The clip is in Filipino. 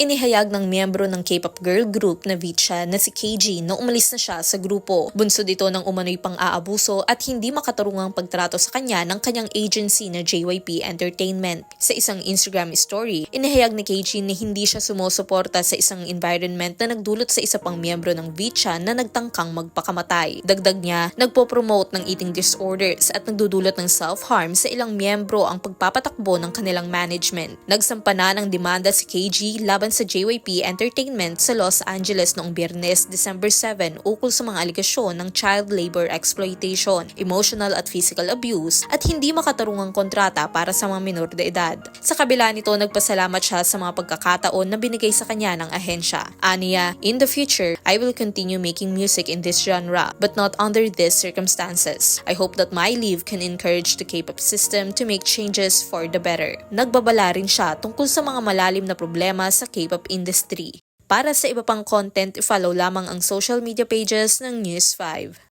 Inihayag ng miyembro ng K-pop girl group na Vicha na si KG na umalis na siya sa grupo. Bunso dito ng umano'y pang-aabuso at hindi makatarungang pagtrato sa kanya ng kanyang agency na JYP Entertainment. Sa isang Instagram story, inihayag ni KG na hindi siya sumusuporta sa isang environment na nagdulot sa isa pang miyembro ng Vicha na nagtangkang magpakamatay. Dagdag niya, nagpo-promote ng eating disorders at nagdudulot ng self-harm sa ilang miyembro ang pagpapatakbo ng kanilang management. Nagsampa na ng demanda si KG laban sa JYP Entertainment sa Los Angeles noong Biyernes, December 7 ukol sa mga aligasyon ng child labor exploitation, emotional at physical abuse at hindi makatarungang kontrata para sa mga minor de edad. Sa kabila nito, nagpasalamat siya sa mga pagkakataon na binigay sa kanya ng ahensya. Aniya, in the future, I will continue making music in this genre, but not under these circumstances. I hope that my leave can encourage the K-pop system to make changes for the better. Nagbabala rin siya tungkol sa mga malalim na problema sa K-pop industry. Para sa iba pang content, follow lamang ang social media pages ng News 5.